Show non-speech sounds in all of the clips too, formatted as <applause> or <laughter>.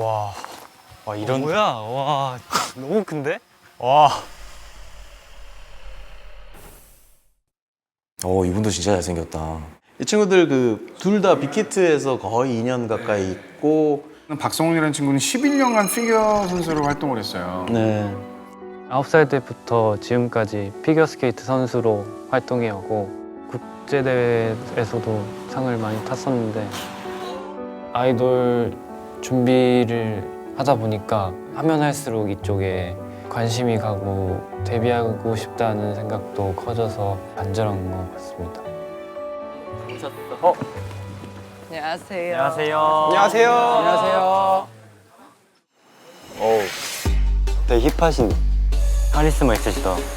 와, 와 이런 뭐야? 와 너무 큰데? 와. 어 이분도 진짜 잘생겼다. 이 친구들 그 둘 다 빅히트에서 거의 2년 가까이 있고 박성훈이라는 친구는 11년간 피겨 선수로 활동을 했어요. 네. 아홉 살 때부터 지금까지 피겨스케이트 선수로 활동해 오고 국제 대회에서도 상을 많이 탔었는데 아이돌 준비를 하다 보니까 하면 할수록 이쪽에 관심이 가고 데뷔하고 싶다는 생각도 커져서 간절한 것 같습니다. 안녕하세요. 안녕하세요. 안녕하세요. 안녕하세요. 어우, 되게 힙하신 카리스마 있으시다. <laughs>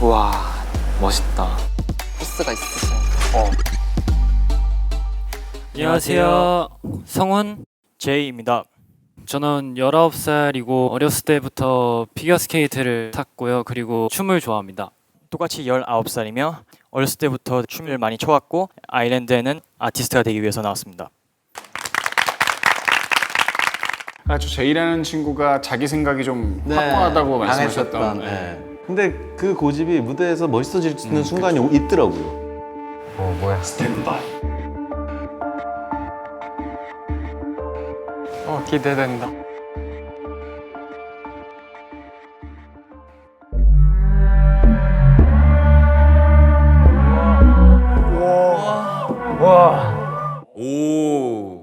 우와, 멋있다. 부스가 있으셔. 안녕하세요. 성훈 제이입니다. 저는 19살이고 어렸을 때부터 피겨스케이트를 탔고요. 그리고 춤을 좋아합니다. 똑같이 19살이며 어렸을 때부터 춤을 많이 춰왔고 아일랜드에는 아티스트가 되기 위해서 나왔습니다. 아주 제이라는 친구가 자기 생각이 좀 확고하다고 말씀하셨던. 강했었던, 네. 네. 근데 그 고집이 무대에서 멋있어지는 음, 순간이 그렇죠. 있더라고요. 어 뭐야? 스탠바이. 어 기대된다. 와. 오.